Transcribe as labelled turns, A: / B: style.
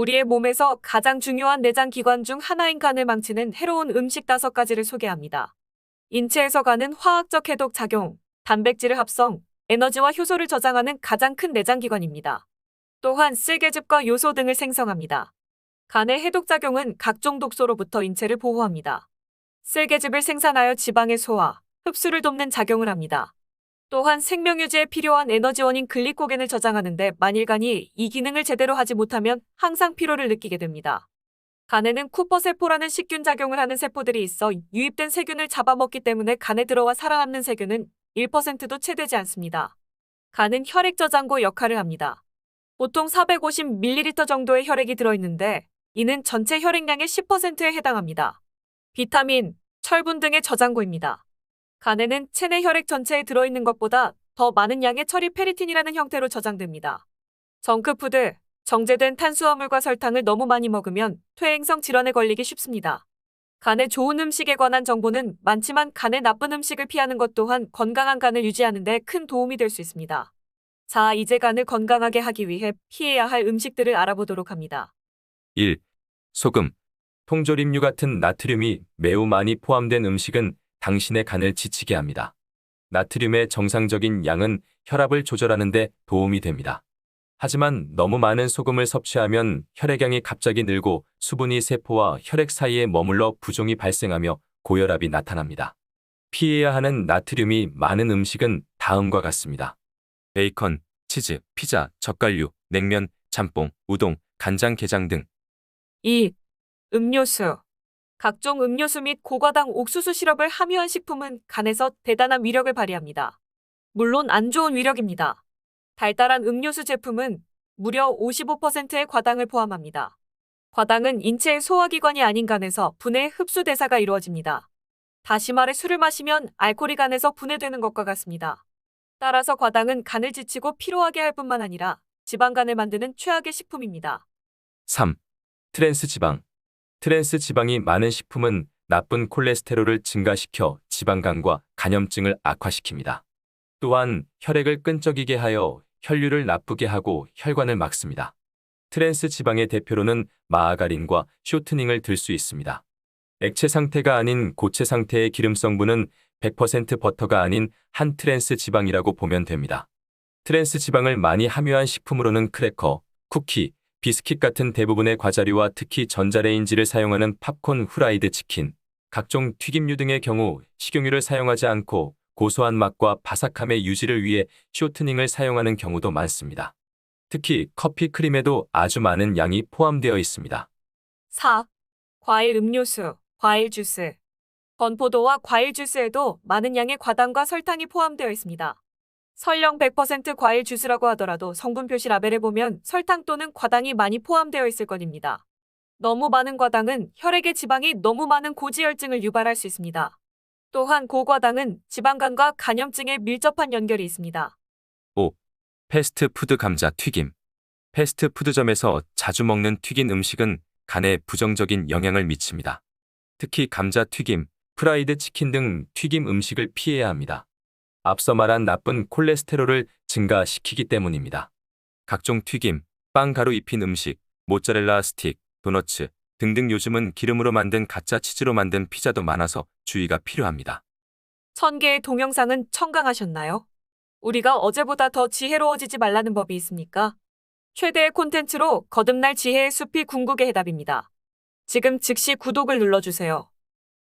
A: 우리의 몸에서 가장 중요한 내장 기관 중 하나인 간을 망치는 해로운 음식 다섯 가지를 소개합니다. 인체에서 가는 화학적 해독 작용, 단백질을 합성, 에너지와 효소를 저장하는 가장 큰 내장 기관입니다. 또한 쓸개즙과 요소 등을 생성합니다. 간의 해독 작용은 각종 독소로부터 인체를 보호합니다. 쓸개즙을 생산하여 지방의 소화, 흡수를 돕는 작용을 합니다. 또한 생명유지에 필요한 에너지원인 글리코겐을 저장하는데 만일 간이 이 기능을 제대로 하지 못하면 항상 피로를 느끼게 됩니다. 간에는 쿠퍼세포라는 식균 작용을 하는 세포들이 있어 유입된 세균을 잡아먹기 때문에 간에 들어와 살아남는 세균은 1%도 채 되지 않습니다. 간은 혈액 저장고 역할을 합니다. 보통 450ml 정도의 혈액이 들어있는데 이는 전체 혈액량의 10%에 해당합니다. 비타민, 철분 등의 저장고입니다. 간에는 체내 혈액 전체에 들어있는 것보다 더 많은 양의 처리 페리틴이라는 형태로 저장됩니다. 정크푸드, 정제된 탄수화물과 설탕을 너무 많이 먹으면 퇴행성 질환에 걸리기 쉽습니다. 간에 좋은 음식에 관한 정보는 많지만 간에 나쁜 음식을 피하는 것 또한 건강한 간을 유지하는 데 큰 도움이 될 수 있습니다. 자, 이제 간을 건강하게 하기 위해 피해야 할 음식들을 알아보도록 합니다.
B: 1. 소금. 통조림류 같은 나트륨이 매우 많이 포함된 음식은 당신의 간을 지치게 합니다. 나트륨의 정상적인 양은 혈압을 조절하는 데 도움이 됩니다. 하지만 너무 많은 소금을 섭취하면 혈액량이 갑자기 늘고 수분이 세포와 혈액 사이에 머물러 부종이 발생하며 고혈압이 나타납니다. 피해야 하는 나트륨이 많은 음식은 다음과 같습니다. 베이컨, 치즈, 피자, 젓갈류, 냉면, 짬뽕, 우동, 간장 게장 등
A: 2. 음료수. 각종 음료수 및 고과당 옥수수 시럽을 함유한 식품은 간에서 대단한 위력을 발휘합니다. 물론 안 좋은 위력입니다. 달달한 음료수 제품은 무려 55%의 과당을 포함합니다. 과당은 인체의 소화기관이 아닌 간에서 분해 흡수 대사가 이루어집니다. 다시 말해 술을 마시면 알코올이 간에서 분해되는 것과 같습니다. 따라서 과당은 간을 지치고 피로하게 할 뿐만 아니라 지방간을 만드는 최악의 식품입니다.
B: 3. 트랜스 지방. 트랜스 지방이 많은 식품은 나쁜 콜레스테롤을 증가시켜 지방간과 간염증을 악화시킵니다. 또한 혈액을 끈적이게 하여 혈류를 나쁘게 하고 혈관을 막습니다. 트랜스 지방의 대표로는 마아가린과 쇼트닝을 들 수 있습니다. 액체 상태가 아닌 고체 상태의 기름 성분은 100% 버터가 아닌 한 트랜스 지방이라고 보면 됩니다. 트랜스 지방을 많이 함유한 식품으로는 크래커, 쿠키, 비스킷 같은 대부분의 과자류와 특히 전자레인지를 사용하는 팝콘 후라이드 치킨, 각종 튀김류 등의 경우 식용유를 사용하지 않고 고소한 맛과 바삭함의 유지를 위해 쇼트닝을 사용하는 경우도 많습니다. 특히 커피 크림에도 아주 많은 양이 포함되어 있습니다.
A: 4. 과일 음료수, 과일 주스. 건포도와 과일 주스에도 많은 양의 과당과 설탕이 포함되어 있습니다. 설령 100% 과일 주스라고 하더라도 성분 표시 라벨에 보면 설탕 또는 과당이 많이 포함되어 있을 것입니다. 너무 많은 과당은 혈액의 지방이 너무 많은 고지혈증을 유발할 수 있습니다. 또한 고과당은 지방간과 간염증에 밀접한 연결이 있습니다.
B: 패스트푸드 감자 튀김. 패스트푸드점에서 자주 먹는 튀긴 음식은 간에 부정적인 영향을 미칩니다. 특히 감자 튀김, 프라이드 치킨 등 튀김 음식을 피해야 합니다. 앞서 말한 나쁜 콜레스테롤을 증가시키기 때문입니다. 각종 튀김, 빵 가루 입힌 음식, 모짜렐라 스틱, 도너츠 등등 요즘은 기름으로 만든 가짜 치즈로 만든 피자도 많아서 주의가 필요합니다.
A: 천 개의 동영상은 청강하셨나요? 우리가 어제보다 더 지혜로워지지 말라는 법이 있습니까? 최대의 콘텐츠로 거듭날 지혜의 숲이 궁극의 해답입니다. 지금 즉시 구독을 눌러주세요.